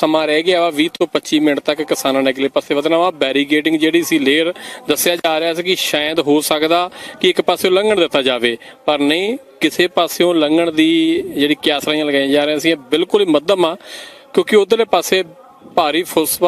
ਸਮਾਂ ਰਹਿ ਗਿਆ ਵਾ 20 ਤੋਂ 25 ਮਿੰਟ ਤੱਕ ਕਿਸਾਨਾਂ ਨੇ ਅਗਲੇ ਪਾਸੇ ਵਧਣਾ ਵਾ। ਬੈਰੀਗੇਟਿੰਗ ਜਿਹੜੀ ਸੀ ਲੇਅਰ ਦੱਸਿਆ ਜਾ ਰਿਹਾ ਸੀ ਕਿ ਸ਼ਾਇਦ ਹੋ ਸਕਦਾ ਕਿ ਇੱਕ ਪਾਸਿਓਂ ਲੰਘਣ ਦਿੱਤਾ ਜਾਵੇ। ਪਰ ਨਹੀਂ, ਕਿਸੇ ਪਾਸਿਓਂ ਲੰਘਣ ਦੀ ਜਿਹੜੀ ਕਿਆਸਰੀਆਂ ਲਗਾਈਆਂ ਜਾ ਰਹੀਆਂ ਸੀ, ਇਹ ਬਿਲਕੁਲ ਹੀ ਮੱਧਮ ਆ। ਕਿਉਂਕਿ ਉਧਰਲੇ ਪਾਸੇ ਭਾਰੀ ਫੋਰਸ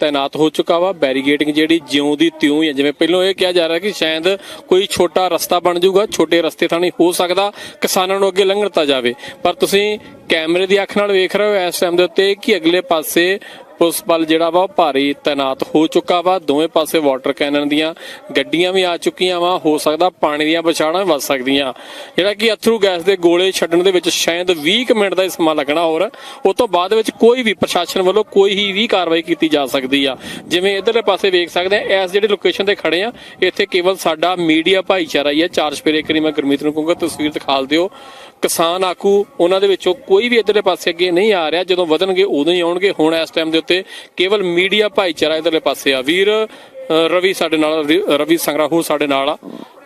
ਤਾਇਨਾਤ ਹੋ ਚੁੱਕਾ ਵਾ ਬੈਰੀਗੇਟਿੰਗ ਜਿਹੜੀ ਜਿਉਂ ਦੀ ਤਿਉਂ ਹੀ ਹੈ ਜਿਵੇਂ ਪਹਿਲਾਂ ਇਹ ਕਿਹਾ ਜਾ ਰਿਹਾ ਕਿ ਸ਼ਾਇਦ ਕੋਈ ਛੋਟਾ ਰਸਤਾ ਬਣ ਜਾਊਗਾ ਛੋਟੇ ਰਸਤੇ ਥਾਣੀ ਹੋ ਸਕਦਾ ਕਿਸਾਨਾਂ ਨੂੰ ਅੱਗੇ ਲੰਘਣ ਦਿੱਤਾ ਜਾਵੇ ਪਰ ਤੁਸੀਂ ਕੈਮਰੇ ਦੀ ਅੱਖ ਨਾਲ ਵੇਖ ਰਹੇ ਹੋ ਇਸ ਟਾਈਮ ਦੇ ਉੱਤੇ ਕਿ ਅਗਲੇ ਪਾਸੇ ਪੁਲਿਸ ਬਲ ਜਿਹੜਾ ਵਾ ਉਹ ਭਾਰੀ ਤਾਇਨਾਤ ਹੋ ਚੁੱਕਾ ਵਾ। ਦੋਵੇਂ ਪਾਸੇ ਵਾਟਰ ਕੈਨਨ ਦੀਆਂ ਗੱਡੀਆਂ ਵੀ ਆ ਚੁੱਕੀਆਂ ਵਾ। ਹੋ ਸਕਦਾ ਪਾਣੀ ਦੀਆਂ ਵਿਛਾੜਾਂ ਵੀ ਵੱਜ ਸਕਦੀਆਂ। ਜਿਹੜਾ ਕਿ ਅਥਰੂ ਗੈਸ ਦੇ ਗੋਲੇ ਛੱਡਣ ਦੇ ਵਿੱਚ ਸ਼ਾਇਦ 20 ਕੁ ਮਿੰਟ ਦਾ ਸਮਾਂ ਲੱਗਣਾ ਹੋਰ। ਉਸ ਤੋਂ ਬਾਅਦ ਵਿੱਚ ਕੋਈ ਵੀ ਪ੍ਰਸ਼ਾਸਨ ਵੱਲੋਂ ਕੋਈ ਹੀ ਵੀ ਕਾਰਵਾਈ ਕੀਤੀ ਜਾ ਸਕਦੀ ਆ। ਜਿਵੇਂ ਇਧਰਲੇ ਪਾਸੇ ਵੇਖ ਸਕਦੇ ਆ, ਇਸ ਜਿਹੜੀ ਲੋਕੇਸ਼ਨ ਤੇ ਖੜੇ ਆ, ਇੱਥੇ ਕੇਵਲ ਸਾਡਾ ਮੀਡੀਆ ਭਾਈਚਾਰਾ ਹੀ ਹੈ ਚਾਰ ਸਪੇਰੇ ਕਰੀ ਮੈਂ ਗੁਰਮੀਤ ਨੂੰ ਕਹੂੰਗਾ, ਤਸਵੀਰ ਦਿਖਾਲ ਦਿਓ। ਕਿਸਾਨ ਆਕੂ ਉਹਨਾਂ ਦੇ ਵਿੱਚੋਂ ਕੋਈ ਵੀ ਇਧਰਲੇ ਪਾਸੇ ਅੱਗੇ ਨਹੀਂ ਆ ਰਿਹਾ। ਜਦੋਂ ਵਧਣਗੇ ਉਦੋਂ ਹੀ ਆਉਣਗੇ। ਹੁਣ ਇਸ ਟਾਈਮ ਦੇ ਉੱਤੇ ਕੇਵਲ ਮੀਡੀਆ ਭਾਈਚਾਰਾ ਇਧਰਲੇ ਪਾਸੇ ਆ। ਵੀਰ ਰਵੀ ਸਾਡੇ ਨਾਲ ਰਵੀ- ਸੰਗਰਾਹੂ ਸਾਡੇ ਨਾਲ ਆ।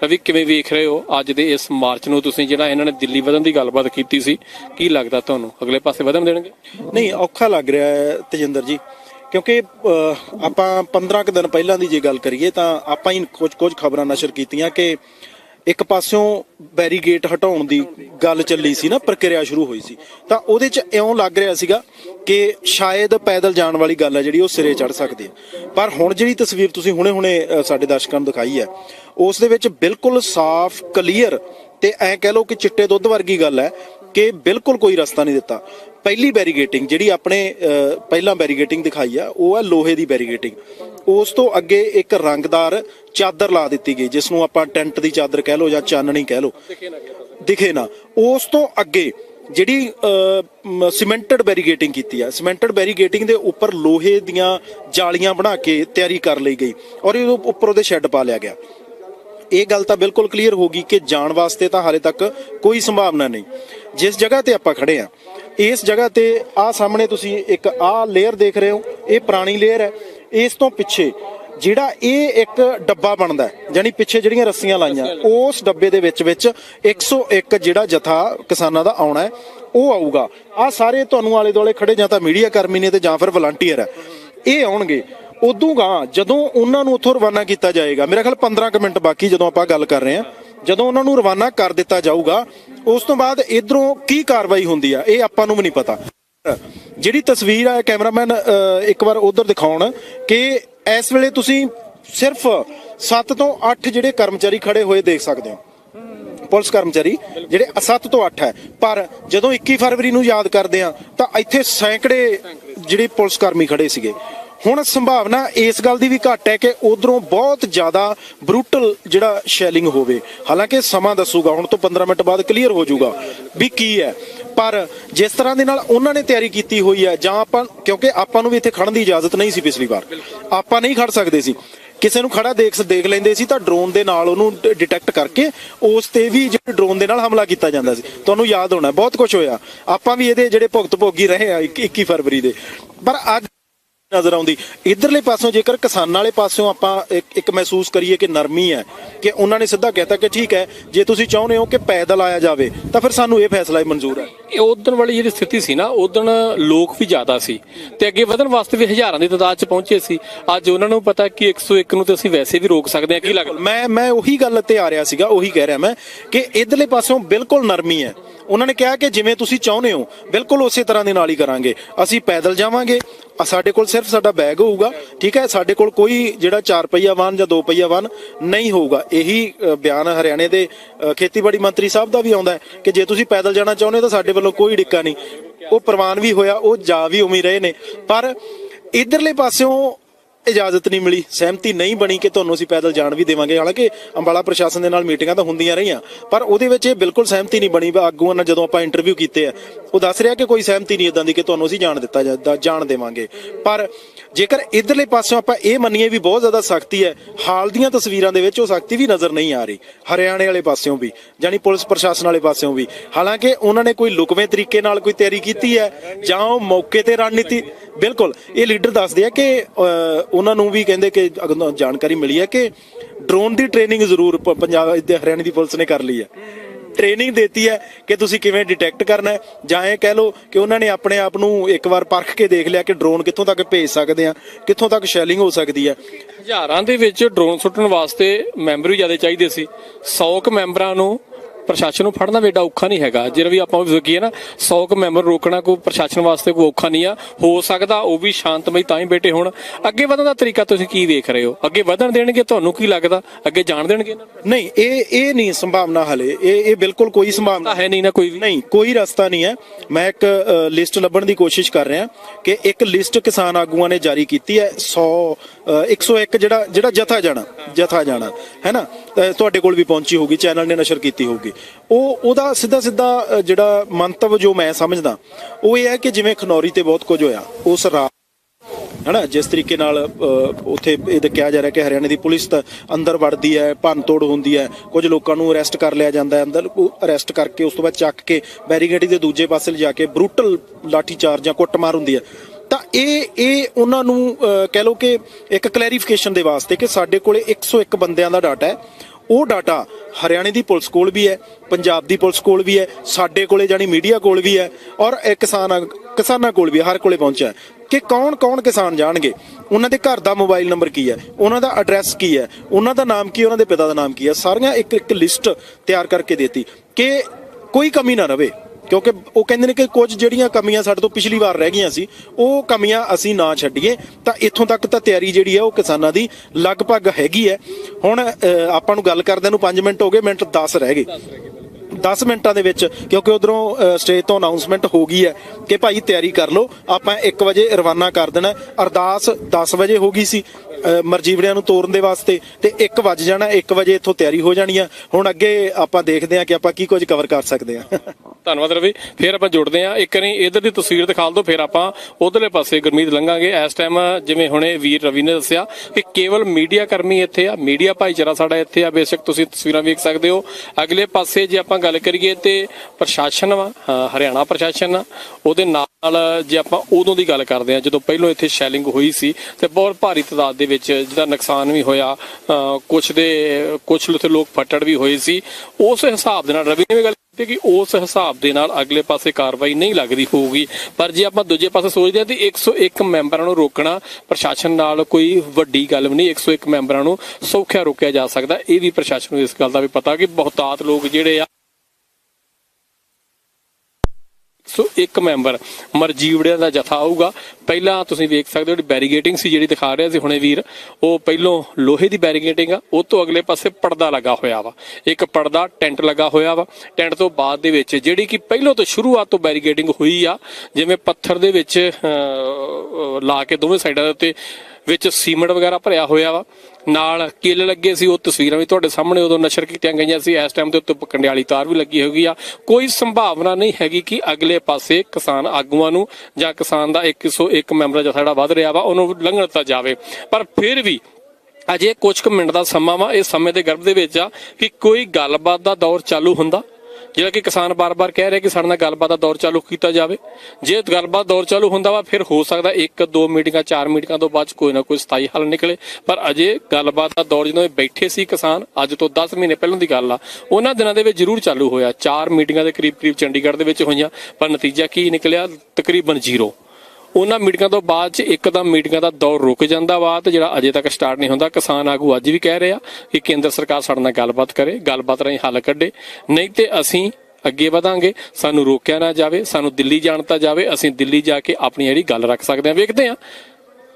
ਰਵੀ ਕਿਵੇਂ ਵੇਖ ਰਹੇ ਹੋ ਅੱਜ ਦੇ ਇਸ ਮਾਰਚ ਨੂੰ ਤੁਸੀਂ ਜਿਹੜਾ ਇਹਨਾਂ ਨੇ ਦਿੱਲੀ ਵਧਣ ਦੀ ਗੱਲਬਾਤ ਕੀਤੀ ਸੀ? ਕੀ ਲੱਗਦਾ ਤੁਹਾਨੂੰ? ਅਗਲੇ ਪਾਸੇ ਵਧਣ ਦੇਣਗੇ? ਨਹੀਂ ਔਖਾ ਲੱਗ ਰਿਹਾ ਹੈ ਤੇਜਿੰਦਰ ਜੀ ਕਿਉਂਕਿ ਅਹ, ਆਪਾਂ 15 ਕੁ ਦਿਨ ਪਹਿਲਾਂ ਦੀ ਜੇ ਗੱਲ ਕਰੀਏ ਤਾਂ ਆਪਾਂ ਹੀ ਕੁਝ ਕੁਝ ਖਬਰਾਂ ਨਸ਼ਰ ਕੀਤੀਆਂ ਕਿ ਇੱਕ ਪਾਸਿਓਂ ਬੈਰੀਗੇਟ ਹਟਾਉਣ ਦੀ ਗੱਲ ਚੱਲੀ ਸੀ ਨਾ ਪ੍ਰਕਿਰਿਆ ਸ਼ੁਰੂ ਹੋਈ ਸੀ। ਤਾਂ ਉਹਦੇ 'ਚ ਇਉਂ ਲੱਗ ਰਿਹਾ ਸੀਗਾ ਕਿ ਸ਼ਾਇਦ ਪੈਦਲ ਜਾਣ ਵਾਲੀ ਗੱਲ ਹੈ ਜਿਹੜੀ ਉਹ ਸਿਰੇ ਚੜ ਸਕਦੀ ਹੈ। ਪਰ ਹੁਣ ਜਿਹੜੀ ਤਸਵੀਰ ਤੁਸੀਂ ਹੁਣੇ-ਹੁਣੇ ਸਾਡੇ ਦਰਸ਼ਕਾਂ ਨੂੰ ਦਿਖਾਈ ਹੈ, ਉਸ ਦੇ ਵਿੱਚ ਬਿਲਕੁਲ ਸਾਫ਼, ਕਲੀਅਰ ਤੇ ਐਂ ਕਹਿ ਲਓ ਕਿ ਚਿੱਟੇ ਦੁੱਧ ਵਰਗੀ ਗੱਲ ਹੈ ਕਿ ਬਿਲਕੁਲ ਕੋਈ ਰਸਤਾ ਨਹੀਂ ਦਿੱਤਾ। ਪਹਿਲੀ ਬੈਰੀਗੇਟਿੰਗ ਜਿਹੜੀ ਆਪਣੇ ਪਹਿਲਾਂ ਬੈਰੀਗੇਟਿੰਗ ਦਿਖਾਈ ਆ ਉਹ ਹੈ ਲੋਹੇ ਦੀ ਬੈਰੀਗੇਟਿੰਗ ਉਸ ਤੋਂ ਅੱਗੇ ਇੱਕ ਰੰਗਦਾਰ ਚਾਦਰ ਲਾ ਦਿੱਤੀ ਗਈ, ਜਿਸ ਨੂੰ ਆਪਾਂ ਟੈਂਟ ਦੀ ਚਾਦਰ ਕਹਿ ਲਓ ਜਾਂ ਚਾਨਣੀ ਕਹਿ ਲਓ। ਦਿਖੇ ਨਾ। ਉਸ ਤੋਂ ਅੱਗੇ ਜਿਹੜੀ ਸਿਮੈਂਟਡ ਬੈਰੀਗੇਟਿੰਗ ਕੀਤੀ ਆ, ਸਿਮੈਂਟਡ ਬੈਰੀਗੇਟਿੰਗ ਦੇ ਉੱਪਰ ਲੋਹੇ ਦੀਆਂ ਜਾਲੀਆਂ ਬਣਾ ਕੇ ਤਿਆਰੀ ਕਰ ਲਈ ਗਈ ਔਰ ਇਹ ਉੱਪਰ ਉਹਦੇ ਸ਼ੈੱਡ ਪਾ ਲਿਆ ਗਿਆ। ਇਹ ਗੱਲ ਤਾਂ ਬਿਲਕੁਲ ਕਲੀਅਰ ਹੋ ਗਈ ਕਿ ਜਾਣ ਵਾਸਤੇ ਤਾਂ ਹਾਲੇ ਤੱਕ ਕੋਈ ਸੰਭਾਵਨਾ ਨਹੀਂ। ਜਿਸ ਜਗ੍ਹਾ ਤੇ ਆਪਾਂ ਖੜੇ ਆ, ਇਸ ਜਗ੍ਹਾ ਤੇ ਆ ਸਾਹਮਣੇ ਤੁਸੀਂ ਇੱਕ ਆ ਲੇਅਰ ਦੇਖ ਰਹੇ ਹੋ, ਇਹ ਪੁਰਾਣੀ ਲੇਅਰ ਹੈ। ਇਸ ਤੋਂ ਪਿੱਛੇ ਜਿਹੜਾ ਇਹ ਇੱਕ ਡੱਬਾ ਬਣਦਾ ਹੈ ਪਿੱਛੇ ਜਿਹੜੀਆਂ ਰੱਸੀਆਂ ਲਾਈਆਂ ਉਸ ਡੱਬੇ ਦੇ ਵਿੱਚ ਵਿੱਚ 101 ਜਿਹੜਾ ਜਥਾ ਕਿਸਾਨਾਂ ਦਾ ਆਉਣਾ ਹੈ ਉਹ ਆਊਗਾ। ਆ ਸਾਰੇ ਤੁਹਾਨੂੰ ਆਲੇ ਦੁਆਲੇ ਖੜੇ ਜਾਂ ਤਾਂ ਮੀਡੀਆ ਕਰਮੀ ਨੇ ਤੇ ਜਾਂ ਫਿਰ ਵਲੰਟੀਅਰ ਹੈ। ਇਹ ਆਉਣਗੇ। ਉਦੋਂ ਗਾਂ ਜਦੋਂ ਉਹਨਾਂ ਨੂੰ ਉੱਥੋਂ ਰਵਾਨਾ ਕੀਤਾ ਜਾਏਗਾ ਮੇਰਾ ਖਿਆਲ 15 ਕੁ ਮਿੰਟ ਬਾਕੀ ਜਦੋਂ ਆਪਾਂ ਗੱਲ ਕਰ ਰਹੇ ਹਾਂ ਜਦੋਂ ਉਹਨਾਂ ਨੂੰ ਰਵਾਨਾ ਕਰ ਦਿੱਤਾ ਜਾਊਗਾ ਉਸ ਤੋਂ ਬਾਅਦ ਇਧਰੋਂ ਕੀ ਕਾਰਵਾਈ ਹੁੰਦੀ ਆ ਇਹ ਆਪਾਂ ਨੂੰ ਵੀ ਨਹੀਂ ਪਤਾ। ਜਿਹੜੀ ਤਸਵੀਰ ਆ ਕੈਮਰਾਮੈਨ ਅ, ਇੱਕ ਵਾਰ ਉਧਰ ਦਿਖਾਉਣ ਕਿ ਇਸ ਵੇਲੇ ਤੁਸੀਂ ਸਿਰਫ 7 ਤੋਂ 8 ਜਿਹੜੇ ਕਰਮਚਾਰੀ ਖੜੇ ਹੋਏ ਦੇਖ ਸਕਦੇ ਹੋ। ਪੁਲਿਸ ਕਰਮਚਾਰੀ ਜਿਹੜੇ 7 ਤੋਂ 8 ਹੈ। ਪਰ ਜਦੋਂ 21 ਫਰਵਰੀ ਨੂੰ ਯਾਦ ਕਰਦੇ ਆ ਤਾਂ ਇੱਥੇ ਸੈਂਕੜੇ ਜਿਹੜੇ ਪੁਲਿਸ ਕਰਮੀ ਖੜੇ ਸੀਗੇ। ਹੁਣ ਸੰਭਾਵਨਾ ਇਸ ਗੱਲ ਦੀ ਵੀ ਘੱਟ ਹੈ ਕਿ ਉਧਰੋਂ ਬਹੁਤ ਜ਼ਿਆਦਾ ਬਰੂਟਲ ਜਿਹੜਾ ਸ਼ੈਲਿੰਗ ਹੋਵੇ। ਹਾਲਾਂਕਿ ਸਮਾਂ ਦੱਸੂਗਾ, ਹੁਣ ਤੋਂ 15 ਮਿੰਟ ਬਾਅਦ ਕਲੀਅਰ ਹੋ ਜਾਊਗਾ ਵੀ ਕੀ ਹੈ। ਪਰ ਜਿਸ ਤਰ੍ਹਾਂ ਦੇ ਨਾਲ ਉਹਨਾਂ ਨੇ ਤਿਆਰੀ ਕੀਤੀ ਹੋਈ ਹੈ, ਜਾਂ ਆਪਾਂ, ਕਿਉਂਕਿ ਆਪਾਂ ਨੂੰ ਵੀ ਇੱਥੇ ਖੜਨ ਦੀ ਇਜਾਜ਼ਤ ਨਹੀਂ ਸੀ ਪਿਛਲੀ ਵਾਰ। ਆਪਾਂ ਨਹੀਂ ਖੜ ਸਕਦੇ ਸੀ। ਕਿਸੇ ਨੂੰ ਖੜਾ ਦੇਖ ਦੇਖ ਲੈਂਦੇ ਸੀ ਤਾਂ ਡਰੋਨ ਦੇ ਨਾਲ ਉਹਨੂੰ ਡਿਟੈਕਟ ਕਰਕੇ ਉਸ ਤੇ ਵੀ ਜਿਹੜੇ ਡਰੋਨ ਦੇ ਨਾਲ ਹਮਲਾ ਕੀਤਾ ਜਾਂਦਾ ਸੀ। ਤੁਹਾਨੂੰ ਯਾਦ ਹੋਣਾ, ਬਹੁਤ ਕੁਝ ਹੋਇਆ। ਆਪਾਂ ਵੀ ਇਹਦੇ ਜਿਹੜੇ ਭੁਗਤ ਭੋਗੀ ਰਹੇ ਆ 21 ਫਰਵਰੀ ਦੇ। ਪਰ ਅੱਜ ਨਜ਼ਰ ਆਉਂਦੀ। ਇਧਰਲੇ ਪਾਸੋਂ ਜੇਕਰ ਕਿਸਾਨਾਂ ਵਾਲੇ ਪਾਸੋਂ ਆਪਾਂ ਇੱਕ- ਮਹਿਸੂਸ ਕਰੀਏ ਕਿ ਨਰਮੀ ਹੈ ਕਿ ਉਹਨਾਂ ਨੇ ਸਿੱਧਾ ਕਹਿਤਾ ਕਿ ਠੀਕ ਹੈ ਜੇ ਤੁਸੀਂ ਚਾਹੁੰਦੇ ਹੋ ਕਿ ਪੈਦਲ ਆਇਆ ਜਾਵੇ ਤਾਂ ਫਿਰ ਸਾਨੂੰ ਇਹ ਫੈਸਲਾ ਹੀ ਮਨਜ਼ੂਰ ਹੈ। ਇਹ ਉਦੋਂ ਵਾਲੀ ਜਿਹੜੀ ਸਥਿਤੀ ਸੀ ਨਾ ਉਦੋਂ ਲੋਕ ਵੀ ਜ਼ਿਆਦਾ ਸੀ ਤੇ ਅੱਗੇ ਵਧਣ ਵਾਸਤੇ ਵੀ ਹਜ਼ਾਰਾਂ ਦੀ ਤਾਦਾਦ 'ਚ ਪਹੁੰਚੇ ਸੀ। ਅੱਜ ਉਹਨਾਂ ਨੂੰ ਪਤਾ ਕਿ 101 ਨੂੰ ਤੇ ਅਸੀਂ ਵੈਸੇ ਵੀ ਰੋਕ ਸਕਦੇ ਹਾਂ ਕੀ ਲੱਗਦਾ? ਮੈਂ ਮੈਂ ਉਹੀ ਗੱਲ ਤੇ ਆ ਰਿਹਾ ਸੀਗਾ ਉਹੀ ਕਹਿ ਰਿਹਾ ਮੈਂ ਕਿ ਇਧਰਲੇ ਪਾਸੋਂ ਬਿਲਕੁਲ ਨਰਮੀ ਹੈ। ਉਹਨਾਂ ਨੇ ਕਿਹਾ ਕਿ ਜਿਵੇਂ ਤੁਸੀਂ ਚਾਹੁੰਦੇ ਹੋ ਬਿਲਕੁਲ ਉਸੇ ਤਰ੍ਹਾਂ ਦੇ ਨਾਲ ਹੀ ਕਰਾਂਗੇ। ਅਸੀਂ ਪੈਦਲ ਜਾਵਾਂਗੇ ਸਾਡੇ ਕੋਲ ਸਿਰਫ ਸਾਡਾ ਬੈਗ ਹੋਊਗਾ, ਠੀਕ ਹੈ? ਸਾਡੇ ਕੋਲ ਕੋਈ ਜਿਹੜਾ 4 ਪਹੀਆ ਵਾਹਨ ਜਾਂ 2 ਪਹੀਆ ਵਾਹਨ ਨਹੀਂ ਹੋਊਗਾ। ਇਹੀ ਬਿਆਨ ਹਰਿਆਣੇ ਦੇ ਖੇਤੀਬਾੜੀ ਮੰਤਰੀ ਸਾਹਿਬ ਦਾ ਵੀ ਆਉਂਦਾ ਹੈ ਕਿ ਜੇ ਤੁਸੀਂ ਪੈਦਲ ਜਾਣਾ ਚਾਹੁੰਦੇ ਹੋ ਤਾਂ ਸਾਡੇ ਵੱਲੋਂ ਕੋਈ ਡਿੱਕਾ ਨਹੀਂ। ਉਹ ਪ੍ਰਵਾਨ ਵੀ ਹੋਇਆ, ਉਹ ਜਾ ਵੀ ਉਮੀ ਰਹੇ ਨੇ। ਪਰ ਇਧਰਲੇ ਪਾਸਿਓਂ ਇਜਾਜ਼ਤ ਨਹੀਂ ਮਿਲੀ, ਸਹਿਮਤੀ ਨਹੀਂ ਬਣੀ ਕਿ ਤੁਹਾਨੂੰ ਅਸੀਂ ਪੈਦਲ ਜਾਣ ਵੀ ਦੇਵਾਂਗੇ। ਹਾਲਾਂਕਿ ਅੰਬਾਲਾ ਪ੍ਰਸ਼ਾਸਨ ਦੇ ਨਾਲ ਮੀਟਿੰਗਾਂ ਤਾਂ ਹੁੰਦੀਆਂ ਰਹੀਆਂ, ਪਰ ਉਹਦੇ ਵਿੱਚ ਇਹ ਬਿਲਕੁਲ ਸਹਿਮਤੀ ਨਹੀਂ ਬਣੀ ਆਗੂਆਂ ਨਾਲ ਜਦੋਂ ਆਪਾਂ ਇੰਟਰਵਿਊ ਕੀਤੇ ਆ, ਉਹ ਦੱਸ ਰਿਹਾ ਕਿ ਕੋਈ ਸਹਿਮਤੀ ਨਹੀਂ ਇਦਾਂ ਦੀ ਕਿ ਤੁਹਾਨੂੰ ਅਸੀਂ ਜਾਣ ਦਿੱਤਾ ਜਾਂਦਾ ਜਾਣ ਦੇਵਾਂਗੇ। ਪਰ ਜੇਕਰ ਇਧਰਲੇ ਪਾਸਿਓਂ ਆਪਾਂ ਇਹ ਮੰਨੀਏ ਵੀ ਬਹੁਤ ਜ਼ਿਆਦਾ ਸਖਤੀ ਹੈ, ਹਾਲ ਦੀਆਂ ਤਸਵੀਰਾਂ ਦੇ ਵਿੱਚ ਉਹ ਸਖਤੀ ਵੀ ਨਜ਼ਰ ਨਹੀਂ ਆ ਰਹੀ, ਹਰਿਆਣੇ ਵਾਲੇ ਪਾਸਿਓਂ ਵੀ ਜਾਨੀ ਪੁਲਿਸ ਪ੍ਰਸ਼ਾਸਨ ਵਾਲੇ ਪਾਸਿਓਂ ਵੀ। ਹਾਲਾਂਕਿ ਉਹਨਾਂ ਨੇ ਕੋਈ ਲੁਕਵੇਂ ਤਰੀਕੇ ਨਾਲ ਕੋਈ ਤਿਆਰੀ ਕੀਤੀ ਹੈ ਜਾਂ ਉਹ ਮੌਕੇ ਤੇ ਰਣਨੀਤੀ, ਬਿਲਕੁਲ, ਇਹ ਲੀਡਰ ਦੱਸਦੇ ਆ ਕਿ ਉਹਨਾਂ ਨੂੰ ਵੀ ਕਹਿੰਦੇ ਕਿ ਅਗੋਂ ਜਾਣਕਾਰੀ ਮਿਲੀ ਹੈ ਕਿ ਡਰੋਨ ਦੀ ਟ੍ਰੇਨਿੰਗ ਜ਼ਰੂਰ ਪ- ਪੰਜਾਬ ਇੱਥੇ ਹਰਿਆਣੇ ਦੀ ਪੁਲਿਸ ਨੇ ਕਰ ਲਈ ਹੈ। ਟ੍ਰੇਨਿੰਗ ਦਿੱਤੀ ਹੈ ਕਿ ਤੁਸੀਂ ਕਿਵੇਂ ਡਿਟੈਕਟ ਕਰਨਾ ਹੈ ਜਾਂ ਇਹ ਕਹਿ ਲਓ ਕਿ ਉਹਨਾਂ ਨੇ ਆਪਣੇ ਆਪ ਨੂੰ ਇੱਕ ਵਾਰ ਪਰਖ ਕੇ ਦੇਖ ਲਿਆ ਕਿ ਡਰੋਨ ਕਿੱਥੋਂ ਤੱਕ ਭੇਜ ਸਕਦੇ ਆ, ਕਿੱਥੋਂ ਤੱਕ ਸ਼ੈਲਿੰਗ ਹੋ ਸਕਦੀ ਹੈ। ਹਜ਼ਾਰਾਂ ਦੇ ਵਿੱਚ ਡਰੋਨ ਸੁੱਟਣ ਵਾਸਤੇ ਮੈਂਬਰ ਵੀ ਜ਼ਿਆਦਾ ਚਾਹੀਦੇ ਸੀ। 100 ਕੁ ਮੈਂਬਰਾਂ ਨੂੰ ਪ੍ਰਸ਼ਾਸਨ ਨੂੰ ਫੜਨਾ ਵੀ ਏਡਾ ਔਖਾ ਨਹੀਂ ਹੈਗਾ। ਜਿਹੜਾ ਵੀ ਆਪਾਂ ਵੇਖੀਏ ਨਾ 100 ਕੁ ਮੈਂਬਰ ਰੋਕਣਾ ਕੋਈ ਪ੍ਰਸ਼ਾਸਨ ਵਾਸਤੇ ਕੋਈ ਔਖਾ ਨਹੀਂ ਆ। ਹੋ ਸਕਦਾ ਉਹ ਵੀ ਸ਼ਾਂਤਮਈ ਤਾਂ ਹੀ ਬੈਠੇ ਹੋਣ। ਅੱਗੇ ਵਧਣ ਦਾ ਤਰੀਕਾ ਤੁਸੀਂ ਕੀ ਵੇਖ ਰਹੇ ਹੋ? ਅੱਗੇ ਵਧਣ ਦੇਣਗੇ ਤੁਹਾਨੂੰ ਕੀ ਲੱਗਦਾ? ਅੱਗੇ ਜਾਣ ਦੇਣਗੇ ਨਹੀਂ ਇਹ ਇਹ ਨਹੀਂ ਸੰਭਾਵਨਾ ਹਲੇ। ਇਹ ਇਹ ਬਿਲਕੁਲ ਕੋਈ ਸੰਭਾਵਨਾ ਹੈ ਨਹੀਂ ਨਾ ਕੋਈ ਵੀ। ਨਹੀਂ ਕੋਈ ਰਸਤਾ ਨਹੀਂ ਹੈ। ਮੈਂ ਇੱਕ ਲਿਸਟ ਲੱਭਣ ਦੀ ਕੋਸ਼ਿਸ਼ ਕਰ ਰਿਹਾ ਕਿ ਇੱਕ ਲਿਸਟ ਕਿਸਾਨ ਆਗੂਆਂ ਨੇ ਜਾਰੀ ਕੀਤੀ ਹੈ। 100 ਅ, 101 ਜਿਹੜਾ ਜਿਹੜਾ ਜਥਾ ਜਾਣਾ ਜਥਾ ਜਾਣਾ ਹੈ ਨਾ? ਤੁਹਾਡੇ ਕੋਲ ਵੀ ਪਹੁੰਚੀ ਹੋਊਗੀ ਚੈਨਲ ਨੇ ਨਸ਼ਰ ਕੀਤੀ ਹੋਊਗੀ। ਉਹ ਉਹਦਾ ਸਿੱਧਾ ਸਿੱਧਾ ਜਿਹੜਾ ਮੰਤਵ ਜੋ ਮੈਂ ਸਮਝਦਾ ਉਹ ਇਹ ਹੈ ਕਿ ਜਿਵੇਂ ਖਨੌਰੀ ਤੇ ਬਹੁਤ ਕੁਝ ਹੋਇਆ ਉਸ ਰਾਤ ਹਨਾ ਜਿਸ ਤਰੀਕੇ ਨਾਲ ਅ, ਉੱਥੇ ਇਹ ਕਿਹਾ ਜਾ ਰਿਹਾ ਕਿ ਹਰਿਆਣੇ ਦੀ ਪੁਲਿਸ ਤਾਂ ਅੰਦਰ ਵੜਦੀ ਹੈ ਭੰਨ ਤੋੜ ਹੁੰਦੀ ਹੈ ਕੁਝ ਲੋਕਾਂ ਨੂੰ ਅਰੈਸਟ ਕਰ ਲਿਆ ਜਾਂਦਾ ਹੈ ਅੰਦਰ ਅਰੈਸਟ ਕਰਕੇ ਉਸ ਤੋਂ ਬਾਅਦ ਚੱਕ ਕੇ ਬੈਰੀਗੇਡੀ ਦੇ ਦੂਜੇ ਪਾਸੇ ਲਿਜਾ ਕੇ ਬਰੂਟਲ ਲਾਠੀਚਾਰਜ ਜਾਂ ਕੁੱਟਮਾਰ ਹੁੰਦੀ ਹੈ। ਤਾਂ ਇਹ ਇਹ ਉਹਨਾਂ ਨੂੰ ਕਹਿ ਲਓ ਕਿ ਇੱਕ ਕਲੈਰੀਫਿਕੇਸ਼ਨ ਦੇ ਵਾਸਤੇ ਕਿ ਸਾਡੇ ਕੋਲੇ 101 ਬੰਦਿਆਂ ਦਾ ਡਾਟਾ ਹੈ। ਉਹ ਡਾਟਾ ਹਰਿਆਣੇ ਦੀ ਪੁਲਿਸ ਕੋਲ ਵੀ ਹੈ, ਪੰਜਾਬ ਦੀ ਪੁਲਿਸ ਕੋਲ ਵੀ ਹੈ, ਸਾਡੇ ਕੋਲੇ ਜਾਨੀ ਮੀਡੀਆ ਕੋਲ ਵੀ ਹੈ ਔਰ ਇਹ ਕਿਸਾਨਾਂ ਕਿਸਾਨਾਂ ਕੋਲ ਵੀ ਹਰ ਕੋਲੇ ਪਹੁੰਚਿਆ ਕਿ ਕੌਣ ਕੌਣ ਕਿਸਾਨ ਜਾਣਗੇ? ਉਹਨਾਂ ਦੇ ਘਰ ਦਾ ਮੋਬਾਈਲ ਨੰਬਰ ਕੀ ਹੈ? ਉਹਨਾਂ ਦਾ ਐਡਰੈਸ ਕੀ ਹੈ? ਉਹਨਾਂ ਦਾ ਨਾਮ ਕੀ ਉਹਨਾਂ ਦੇ ਪਿਤਾ ਦਾ ਨਾਮ ਕੀ ਹੈ? ਸਾਰੀਆਂ ਇੱਕ ਇੱਕ ਲਿਸਟ ਤਿਆਰ ਕਰਕੇ ਦਿੱਤੀ ਕਿ ਕੋਈ ਕਮੀ ਨਾ ਰਵੇ। ਕਿਉਂਕਿ ਉਹ ਕਹਿੰਦੇ ਨੇ ਕਿ ਕੁਝ ਜਿਹੜੀਆਂ ਕਮੀਆਂ ਸਾਡੇ ਤੋਂ ਪਿਛਲੀ ਵਾਰ ਰਹਿ ਗਈਆਂ ਸੀ, ਉਹ ਕਮੀਆਂ ਅਸੀਂ ਨਾ ਛੱਡੀਏ। ਤਾਂ ਇੱਥੋਂ ਤੱਕ ਤਾਂ ਤਿਆਰੀ ਜਿਹੜੀ ਹੈ ਉਹ ਕਿਸਾਨਾਂ ਦੀ ਲਗਭਗ ਹੈਗੀ ਹੈ। ਹੁਣ ਆਪਾਂ ਨੂੰ ਗੱਲ ਕਰਦਿਆਂ ਨੂੰ 5 ਮਿੰਟ ਹੋ ਗਏ, ਮਿੰਟ 10 ਰਹਿ ਗਏ। 10 ਮਿੰਟਾਂ ਦੇ ਵਿੱਚ, ਕਿਉਂਕਿ ਉਧਰੋਂ ਸਟੇਜ ਤੋਂ ਅਨਾਉਂਸਮੈਂਟ ਹੋ ਗਈ ਹੈ ਕਿ ਭਾਈ ਤਿਆਰੀ ਕਰ ਲਓ, ਆਪਾਂ 1 ਵਜੇ ਰਵਾਨਾ ਕਰ ਦੇਣਾ। ਅਰਦਾਸ 10 ਵਜੇ ਹੋ ਗਈ ਸੀ ਮਰਜੀਵੜਿਆਂ ਨੂੰ ਤੋਰਨ ਦੇ ਵਾਸਤੇ, ਤੇ 1 ਵਜ ਜਾਣਾ 1 ਵਜੇ ਇੱਥੋਂ ਤਿਆਰੀ ਹੋ ਜਾਣੀ ਆ। ਹੁਣ ਅੱਗੇ ਆਪਾਂ ਦੇਖਦੇ ਹਾਂ ਕਿ ਆਪਾਂ ਕੀ ਕੁਝ ਕਵਰ ਕਰ ਸਕਦੇ ਹਾਂ। ਧੰਨਵਾਦ ਰਵੀ। ਫਿਰ ਆਪਾਂ ਜੁੜਦੇ ਆ ਇੱਕ ਨਹੀਂ ਇਧਰ ਦੀ ਤਸਵੀਰ ਦਿਖਾ ਦਿਓ ਫਿਰ ਆਪਾਂ ਉਧਰਲੇ ਪਾਸੇ ਗੁਰਮੀਤ ਲੰਘਾਂਗੇ। ਇਸ ਟਾਈਮ ਜਿਵੇਂ ਹੁਣੇ ਵੀਰ ਰਵੀ ਨੇ ਦੱਸਿਆ ਕਿ ਕੇਵਲ ਮੀਡੀਆ ਕਰਮੀ ਇੱਥੇ ਆ ਮੀਡੀਆ ਭਾਈਚਾਰਾ ਸਾਡਾ ਇੱਥੇ ਆ। ਬੇਸ਼ੱਕ ਤੁਸੀਂ ਤਸਵੀਰਾਂ ਵੇਖ ਸਕਦੇ ਹੋ। ਅਗਲੇ ਪਾਸੇ ਜੇ ਆਪਾਂ ਗੱਲ ਕਰੀਏ ਤੇ ਪ੍ਰਸ਼ਾਸਨ ਵਾ ਅ, ਹਰਿਆਣਾ ਪ੍ਰਸ਼ਾਸਨ ਆ ਉਹਦੇ ਨਾਲ ਜੇ ਆਪਾਂ ਉਦੋਂ ਦੀ ਗੱਲ ਕਰਦੇ ਆ ਜਦੋਂ ਪਹਿਲੋਂ ਇੱਥੇ ਸ਼ੈਲਿੰਗ ਹੋਈ ਸੀ ਤੇ ਬਹੁਤ ਭਾਰੀ ਤਾਦਾਦ ਦੇ ਵਿੱਚ ਜਿਹਦਾ ਨੁਕਸਾਨ ਵੀ ਹੋਇਆ ਕੁਝ ਦੇ ਕੁਝ ਉੱਥੇ ਲੋਕ ਫੱਟੜ ਵੀ ਹੋਏ ਸੀ। ਉਸ ਹਿਸਾਬ ਦੇ ਨਾਲ ਰਵੀ ਨੇ ਵੀ ਗੱਲ ਕੀਤੀ ਕਿ ਉਸ ਹਿਸਾਬ ਦੇ ਨਾਲ ਅਗਲੇ ਪਾਸੇ ਕਾਰਵਾਈ ਨਹੀਂ ਲੱਗਦੀ ਹੋਊਗੀ। ਪਰ ਜੇ ਆਪਾਂ ਦੂਜੇ ਪਾਸੇ ਸੋਚਦੇ ਹਾਂ ਤੇ 101 ਮੈਂਬਰਾਂ ਨੂੰ ਰੋਕਣਾ ਪ੍ਰਸ਼ਾਸਨ ਨਾਲ ਕੋਈ ਵੱਡੀ ਗੱਲ ਵੀ ਨਹੀਂ 101 ਮੈਂਬਰਾਂ ਨੂੰ ਸੌਖਿਆ ਰੋਕਿਆ ਜਾ ਸਕਦਾ। ਇਹ ਵੀ ਪ੍ਰਸ਼ਾਸਨ ਨੂੰ ਇਸ ਗੱਲ ਦਾ ਵੀ ਪਤਾ ਕਿ ਬਹੁਤਾਤ ਲੋਕ ਜਿਹੜੇ ਆ ਸੋ ਇੱਕ ਮੈਂਬਰ ਮਰਜੀਵੜਿਆਂ ਦਾ ਜਥਾ ਆਊਗਾ। ਪਹਿਲਾਂ ਤੁਸੀਂ ਵੇਖ ਸਕਦੇ ਹੋ ਜਿਹੜੀ ਬੈਰੀਗੇਟਿੰਗ ਸੀ ਜਿਹੜੀ ਦਿਖਾ ਰਿਹਾ ਸੀ ਹੁਣੇ ਵੀਰ ਉਹ ਪਹਿਲੋਂ ਲੋਹੇ ਦੀ ਬੈਰੀਗੇਟਿੰਗ ਆ ਉਹ ਤੋਂ ਅਗਲੇ ਪਾਸੇ ਪਰਦਾ ਲੱਗਾ ਹੋਇਆ ਵਾ। ਇੱਕ ਪਰਦਾ ਟੈਂਟ ਲੱਗਾ ਹੋਇਆ ਵਾ। ਟੈਂਟ ਤੋਂ ਬਾਅਦ ਦੇ ਵਿੱਚ ਜਿਹੜੀ ਕਿ ਪਹਿਲੋਂ ਤੋਂ ਸ਼ੁਰੂਆਤ ਤੋਂ ਬੈਰੀਗੇਟਿੰਗ ਹੋਈ ਆ ਜਿਵੇਂ ਪੱਥਰ ਦੇ ਵਿੱਚ ਅਹ, ਲਾ ਕੇ ਦੋਵੇਂ ਸਾਈਡਾਂ ਦੇ ਉੱਤੇ ਵਿੱਚ ਸੀਮੈਂਟ ਵਗੈਰਾ ਭਰਿਆ ਹੋਇਆ ਵਾ। ਨਾਲ ਕਿੱਲ ਲੱਗੇ ਸੀ, ਉਹ ਤਸਵੀਰਾਂ ਵੀ ਤੁਹਾਡੇ ਸਾਹਮਣੇ ਉਦੋਂ ਨਸ਼ਰ ਕੀਤੀਆਂ ਗਈਆਂ ਸੀ। ਇਸ ਟਾਈਮ ਦੇ ਉੱਤੇ ਕੰਡਿਆਲੀ ਤਾਰ ਵੀ ਲੱਗੀ ਹੋਈ ਆ। ਕੋਈ ਸੰਭਾਵਨਾ ਨਹੀਂ ਹੈਗੀ ਕਿ ਅਗਲੇ ਪਾਸੇ ਕਿਸਾਨ ਆਗੂਆਂ ਨੂੰ ਜਾਂ ਕਿਸਾਨ ਦਾ 101 ਮੈਂਬਰ ਜਿਹੜਾ ਸਾਡਾ ਵੱਧ ਰਿਹਾ ਵਾ, ਉਹਨੂੰ ਲੰਘਣ ਦਿੱਤਾ ਜਾਵੇ। ਪਰ ਫਿਰ ਵੀ ਅਜੇ ਕੁਝ ਕੁ ਮਿੰਟ ਦਾ ਸਮਾਂ ਵਾ, ਇਹ ਸਮੇਂ ਦੇ ਗਰਭ ਦੇ ਵਿੱਚ ਆ, ਕਿ ਕੋਈ ਗੱਲਬਾਤ ਦਾ ਦੌਰ ਚਾਲੂ ਹੁੰਦਾ? ਜਿਹੜਾ ਕਿ ਕਿਸਾਨ ਬਾਰ-ਬਾਰ ਕਹਿ ਰਿਹਾ ਕਿ ਸਾਡੇ ਨਾਲ ਗੱਲਬਾਤ ਦਾ ਦੌਰ ਚਾਲੂ ਕੀਤਾ ਜਾਵੇ। ਜੇ ਗੱਲਬਾਤ ਦੌਰ ਚਾਲੂ ਹੁੰਦਾ ਵਾ, ਫਿਰ ਹੋ ਸਕਦਾ ਇੱਕ, ਦੋ ਮੀਟਿੰਗਾਂ, ਚਾਰ ਮੀਟਿੰਗਾਂ ਤੋਂ ਬਾਅਦ 'ਚ ਕੋਈ ਨਾ ਕੋਈ ਸਥਾਈ ਹੱਲ ਨਿਕਲੇ। ਪਰ ਅਜੇ ਗੱਲਬਾਤ ਦਾ ਦੌਰ ਜਦੋਂ ਇਹ ਬੈਠੇ ਸੀ ਕਿਸਾਨ, ਅੱਜ ਤੋਂ 10 ਮਹੀਨੇ ਪਹਿਲਾਂ ਦੀ ਗੱਲ ਆ, ਉਹਨਾਂ ਦਿਨਾਂ ਦੇ ਵਿੱਚ ਜ਼ਰੂਰ ਚਾਲੂ ਹੋਇਆ। ਚਾਰ ਮੀਟਿੰਗਾਂ ਦੇ ਕਰੀਬ-ਕਰੀਬ ਚੰਡੀਗੜ੍ਹ ਦੇ ਵਿੱਚ ਹੋਈਆਂ, ਪਰ ਨਤੀਜਾ ਕੀ ਨਿਕਲਿਆ? ਤਕਰੀਬਨ ਜ਼ੀਰੋ। ਉਹਨਾਂ ਮੀਟਿੰਗਾਂ ਤੋਂ ਬਾਅਦ ਚ ਇੱਕਦਮ ਮੀਟਿੰਗਾਂ ਦਾ ਦੌਰ ਰੁਕ ਜਾਂਦਾ ਵਾ ਤੇ ਜਿਹੜਾ ਅਜੇ ਤੱਕ ਸਟਾਰਟ ਨਹੀਂ ਹੁੰਦਾ, ਕਿਸਾਨ ਆਗੂ ਅੱਜ ਵੀ ਕਹਿ ਰਹੇ ਆ ਕਿ ਕੇਂਦਰ ਸਰਕਾਰ ਸਾਡੇ ਨਾਲ ਗੱਲਬਾਤ ਕਰੇ, ਗੱਲਬਾਤ ਰਾਹੀਂ ਹੱਲ ਕੱਢੇ। ਨਹੀਂ ਤੇ ਅਸੀਂ ਅੱਗੇ ਵਧਾਂਗੇ, ਸਾਨੂੰ ਰੋਕਿਆ ਨਾ ਜਾਵੇ, ਸਾਨੂੰ ਦਿੱਲੀ ਜਾਣ ਤਾਂ ਜਾਵੇ, ਅਸੀਂ ਦਿੱਲੀ ਜਾ ਕੇ ਆਪਣੀ ਜਿਹੜੀ ਗੱਲ ਰੱਖ ਸਕਦੇ ਹਾਂ। ਵੇਖਦੇ ਹਾਂ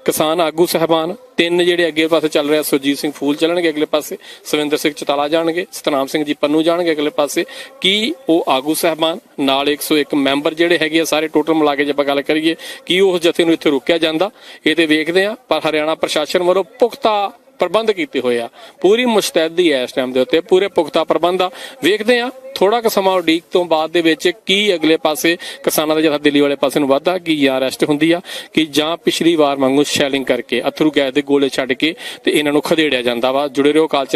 ਕਿਸਾਨ ਆਗੂ ਸਹਿਬਾਨ, ਤਿੰਨ ਜਿਹੜੇ ਅੱਗੇ ਪਾਸੇ ਚੱਲ ਰਿਹਾ ਸੁਰਜੀਤ ਸਿੰਘ ਫੂਲ ਚੱਲਣਗੇ ਅਗਲੇ ਪਾਸੇ, ਸਵਿੰਦਰ ਸਿੰਘ ਚਤਾਲਾ ਜਾਣਗੇ, ਸਤਨਾਮ ਸਿੰਘ ਜੀ ਪੰਨੂ ਜਾਣਗੇ ਅਗਲੇ ਪਾਸੇ। ਕੀ ਉਹ ਆਗੂ ਸਹਿਬਾਨ, ਨਾਲ 101 ਮੈਂਬਰ ਜਿਹੜੇ ਹੈਗੇ ਆ ਸਾਰੇ ਟੋਟਲ ਮਿਲਾ ਕੇ ਜੇ ਆਪਾਂ ਗੱਲ ਕਰੀਏ, ਕੀ ਉਸ ਜਥੇ ਨੂੰ ਇੱਥੇ ਰੋਕਿਆ ਜਾਂਦਾ? ਇਹ ਤੇ ਵੇਖਦੇ ਆ ਪਰ ਹਰਿਆਣਾ ਪ੍ਰਸ਼ਾਸਨ ਵੱਲੋਂ ਪੁਖਤਾ ਪ੍ਰਬੰਧ ਕੀਤੇ ਹੋਏ ਆ। ਪੂਰੀ ਮੁਸ਼ਤੈਦੀ ਹੈ ਇਸ ਟਾਈਮ ਦੇ ਉੱਤੇ, ਪੂਰੇ ਪੁਖਤਾ ਪ੍ਰਬੰਧ ਆ। ਵੇਖਦੇ ਆ ਥੋੜਾ ਕੁ ਸਮਾਂ ਉਡੀਕ ਤੋਂ ਬਾਅਦ ਦੇ ਵਿੱਚ ਕੀ ਅਗਲੇ ਪਾਸੇ ਕਿਸਾਨਾਂ ਦਾ ਜਥਾ ਦਿੱਲੀ ਵਾਲੇ ਪਾਸੇ ਨੂੰ ਵਾਧਾ ਕੀ ਜਾਂ ਅਰੈਸਟ ਹੁੰਦੀ ਆ, ਕਿ ਜਾਂ ਪਿਛਲੀ ਵਾਰ ਵਾਂਗੂ ਸ਼ੈਲਿੰਗ ਕਰਕੇ ਅਥਰੂ ਗੈਸ ਦੇ ਗੋਲੇ ਛੱਡ ਕੇ ਤੇ ਇਹਨਾਂ ਨੂੰ ਖਦੇੜਿਆ ਜਾਂਦਾ ਵਾ। ਜੁੜੇ ਰਹੋ ਕਾਲਚਰ